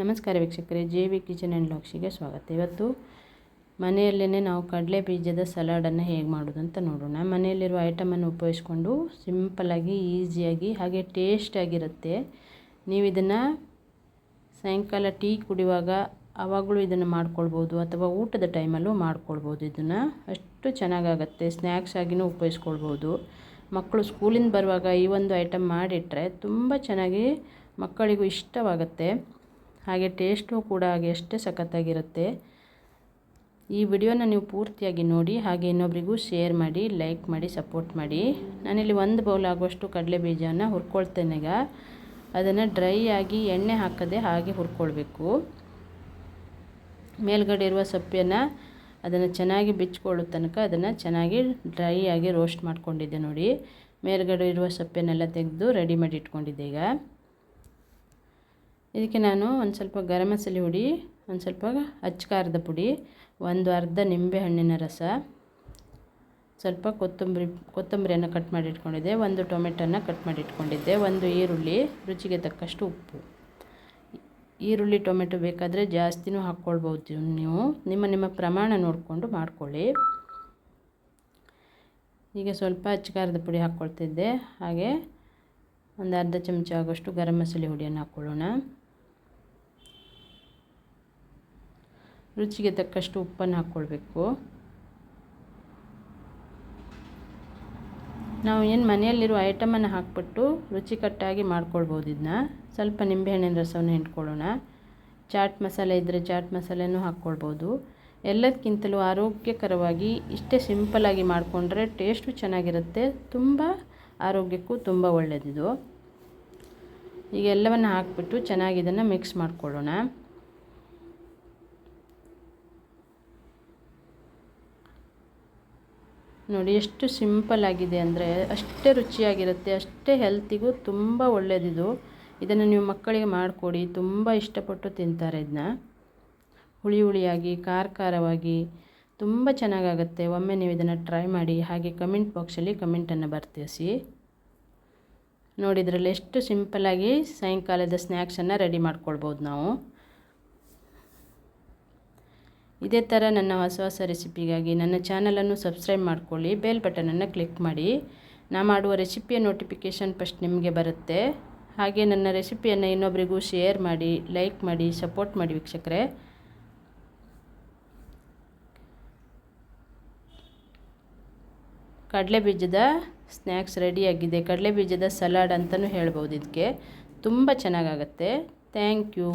ನಮಸ್ಕಾರ ವೀಕ್ಷಕರೇ, J V kitchen and ಲಾಕ್ಸಿಗೆ ಸ್ವಾಗತ. ಇವತ್ತು ಮನೆಯಲ್ಲೇ ನಾವು ಕಡಲೆ ಬೀಜದ ಸಲಾಡನ್ನು ಹೇಗೆ ಮಾಡೋದು ಅಂತ ನೋಡೋಣ. ಮನೆಯಲ್ಲಿರುವ ಐಟಮನ್ನು ಉಪಯೋಗಿಸ್ಕೊಂಡು ಸಿಂಪಲಾಗಿ ಈಸಿಯಾಗಿ, ಹಾಗೆ ಟೇಸ್ಟಾಗಿರುತ್ತೆ ನೀವು ಇದನ್ನು ಸಾಯಂಕಾಲ ಟೀ ಕುಡಿಯುವಾಗ ಆವಾಗಲೂ ಇದನ್ನು ಮಾಡ್ಕೊಳ್ಬೋದು, ಅಥವಾ ಊಟದ ಟೈಮಲ್ಲೂ ಮಾಡ್ಕೊಳ್ಬೋದು ಇದನ್ನು. ಅಷ್ಟು ಚೆನ್ನಾಗಾಗತ್ತೆ, ಸ್ನ್ಯಾಕ್ಸ್ ಆಗಿನೂ ಉಪಯೋಗಿಸ್ಕೊಳ್ಬೋದು. ಮಕ್ಕಳು ಸ್ಕೂಲಿಂದ ಬರುವಾಗ ಈ ಒಂದು ಐಟಮ್ ಮಾಡಿಟ್ರೆ ತುಂಬ ಚೆನ್ನಾಗಿ ಮಕ್ಕಳಿಗೂ ಇಷ್ಟವಾಗುತ್ತೆ. ಹಾಗೆ ಟೇಸ್ಟು ಕೂಡ ಹಾಗೆ ಅಷ್ಟೇ ಸಖತ್ತಾಗಿರುತ್ತೆ. ಈ ವಿಡಿಯೋನ ನೀವು ಪೂರ್ತಿಯಾಗಿ ನೋಡಿ, ಹಾಗೆ ಇನ್ನೊಬ್ರಿಗೂ ಶೇರ್ ಮಾಡಿ, ಲೈಕ್ ಮಾಡಿ, ಸಪೋರ್ಟ್ ಮಾಡಿ. ನಾನಿಲ್ಲಿ ಒಂದು ಬೌಲ್ ಆಗುವಷ್ಟು ಕಡಲೆ ಬೀಜನ ಹುರ್ಕೊಳ್ತೇನೆ ಈಗ. ಅದನ್ನು ಡ್ರೈ ಆಗಿ ಎಣ್ಣೆ ಹಾಕದೆ ಹಾಗೆ ಹುರ್ಕೊಳ್ಬೇಕು. ಮೇಲ್ಗಡೆ ಇರುವ ಸೊಪ್ಪನ್ನು ಅದನ್ನು ಚೆನ್ನಾಗಿ ಬಿಚ್ಕೊಳ್ಳೋ ತನಕ ಅದನ್ನು ಚೆನ್ನಾಗಿ ಡ್ರೈ ಆಗಿ ರೋಸ್ಟ್ ಮಾಡ್ಕೊಂಡಿದ್ದೆ ನೋಡಿ. ಮೇಲ್ಗಡೆ ಇರುವ ಸೊಪ್ಪನ್ನೆಲ್ಲ ತೆಗೆದು ರೆಡಿ ಮಾಡಿ ಇಟ್ಕೊಂಡಿದ್ದೆ ಈಗ. ಇದಕ್ಕೆ ನಾನು ಒಂದು ಸ್ವಲ್ಪ ಗರಂ ಮಸಾಲೆ ಹುಡಿ, ಒಂದು ಸ್ವಲ್ಪ ಅಚ್ಚಕಾರದ ಪುಡಿ, ಒಂದು ಅರ್ಧ ನಿಂಬೆ ಹಣ್ಣಿನ ರಸ, ಸ್ವಲ್ಪ ಕೊತ್ತಂಬರಿ, ಕೊತ್ತಂಬರಿಯನ್ನು ಕಟ್ ಮಾಡಿ ಇಟ್ಕೊಂಡಿದ್ದೆ ಒಂದು ಟೊಮೆಟೊನ ಕಟ್ ಮಾಡಿ ಇಟ್ಕೊಂಡಿದ್ದೆ ಒಂದು ಈರುಳ್ಳಿ, ರುಚಿಗೆ ತಕ್ಕಷ್ಟು ಉಪ್ಪು. ಈರುಳ್ಳಿ, ಟೊಮೆಟೊ ಬೇಕಾದರೆ ಜಾಸ್ತಿನೂ ಹಾಕ್ಕೊಳ್ಬೋದು ನೀವು. ನಿಮ್ಮ ನಿಮ್ಮ ಪ್ರಮಾಣ ನೋಡಿಕೊಂಡು ಮಾಡ್ಕೊಳ್ಳಿ. ಈಗ ಸ್ವಲ್ಪ ಅಚ್ಚಕಾರದ ಪುಡಿ ಹಾಕ್ಕೊಳ್ತಿದ್ದೆ. ಹಾಗೆ ಒಂದು ಅರ್ಧ ಚಮಚ ಆಗೋಷ್ಟು ಗರಂ ಮಸಾಲೆ ಹುಡಿಯನ್ನು ಹಾಕ್ಕೊಳ್ಳೋಣ. ರುಚಿಗೆ ತಕ್ಕಷ್ಟು ಉಪ್ಪನ್ನು ಹಾಕ್ಕೊಳ್ಬೇಕು ನಾವು ಏನು ಮನೆಯಲ್ಲಿರುವ ಐಟಮನ್ನು ಹಾಕ್ಬಿಟ್ಟು ರುಚಿಕಟ್ಟಾಗಿ ಮಾಡ್ಕೊಳ್ಬೋದು ಇದನ್ನ ಸ್ವಲ್ಪ ನಿಂಬೆಹಣ್ಣಿನ ರಸವನ್ನು ಹಿಂಡ್ಕೊಳ್ಳೋಣ. ಚಾಟ್ ಮಸಾಲೆ ಇದ್ದರೆ ಚಾಟ್ ಮಸಾಲೆನೂ ಹಾಕ್ಕೊಳ್ಬೋದು. ಎಲ್ಲದಕ್ಕಿಂತಲೂ ಆರೋಗ್ಯಕರವಾಗಿ ಇಷ್ಟೇ ಸಿಂಪಲಾಗಿ ಮಾಡಿಕೊಂಡ್ರೆ ಟೇಸ್ಟು ಚೆನ್ನಾಗಿರುತ್ತೆ. ತುಂಬ ಆರೋಗ್ಯಕ್ಕೂ ತುಂಬ ಒಳ್ಳೆಯದಿದು ಈಗ ಎಲ್ಲವನ್ನು ಹಾಕ್ಬಿಟ್ಟು ಚೆನ್ನಾಗಿ ಇದನ್ನು ಮಿಕ್ಸ್ ಮಾಡ್ಕೊಳ್ಳೋಣ. ನೋಡಿ, ಎಷ್ಟು ಸಿಂಪಲ್ ಆಗಿದೆ ಅಂದರೆ ಅಷ್ಟೇ ರುಚಿಯಾಗಿರುತ್ತೆ, ಅಷ್ಟೇ ಹೆಲ್ತಿಗೂ ತುಂಬ ಒಳ್ಳೆಯದಿದು ಇದನ್ನು ನೀವು ಮಕ್ಕಳಿಗೆ ಮಾಡಿಕೊಡಿ, ತುಂಬ ಇಷ್ಟಪಟ್ಟು ತಿಂತಾರೆ ಇದನ್ನ ಹುಳಿ ಹುಳಿಯಾಗಿ, ಖಾರ ಖಾರವಾಗಿ, ತುಂಬ ಚೆನ್ನಾಗಾಗುತ್ತೆ. ಒಮ್ಮೆ ನೀವು ಇದನ್ನು ಟ್ರೈ ಮಾಡಿ, ಹಾಗೆ ಕಮೆಂಟ್ ಬಾಕ್ಸಲ್ಲಿ ಕಮೆಂಟನ್ನು ಬರ್ತಿಸಿ. ನೋಡಿದ್ರಲ್ಲಿ ಎಷ್ಟು ಸಿಂಪಲ್ಲಾಗಿ ಸಾಯಂಕಾಲದ ಸ್ನ್ಯಾಕ್ಸನ್ನು ರೆಡಿ ಮಾಡ್ಕೊಳ್ಬೋದು ನಾವು. ಇದೇ ಥರ ನನ್ನ ಹೊಸ ಹೊಸ ರೆಸಿಪಿಗಾಗಿ ನನ್ನ ಚಾನಲನ್ನು ಸಬ್ಸ್ಕ್ರೈಬ್ ಮಾಡ್ಕೊಳ್ಳಿ, ಬೇಲ್ ಬಟನನ್ನು ಕ್ಲಿಕ್ ಮಾಡಿ. ನಾ ಮಾಡುವ ರೆಸಿಪಿಯ ನೋಟಿಫಿಕೇಷನ್ ಫಸ್ಟ್ ನಿಮಗೆ ಬರುತ್ತೆ. ಹಾಗೆ ನನ್ನ ರೆಸಿಪಿಯನ್ನು ಇನ್ನೊಬ್ಬರಿಗೂ ಶೇರ್ ಮಾಡಿ, ಲೈಕ್ ಮಾಡಿ, ಸಪೋರ್ಟ್ ಮಾಡಿ ವೀಕ್ಷಕರೇ. ಕಡಲೆ ಬೀಜದ ಸ್ನ್ಯಾಕ್ಸ್ ರೆಡಿಯಾಗಿದೆ ಕಡಲೆ ಬೀಜದ ಸಲಾಡ್ ಅಂತಲೂ ಹೇಳ್ಬೋದು ಇದಕ್ಕೆ. ತುಂಬ ಚೆನ್ನಾಗಾಗತ್ತೆ. Thank you.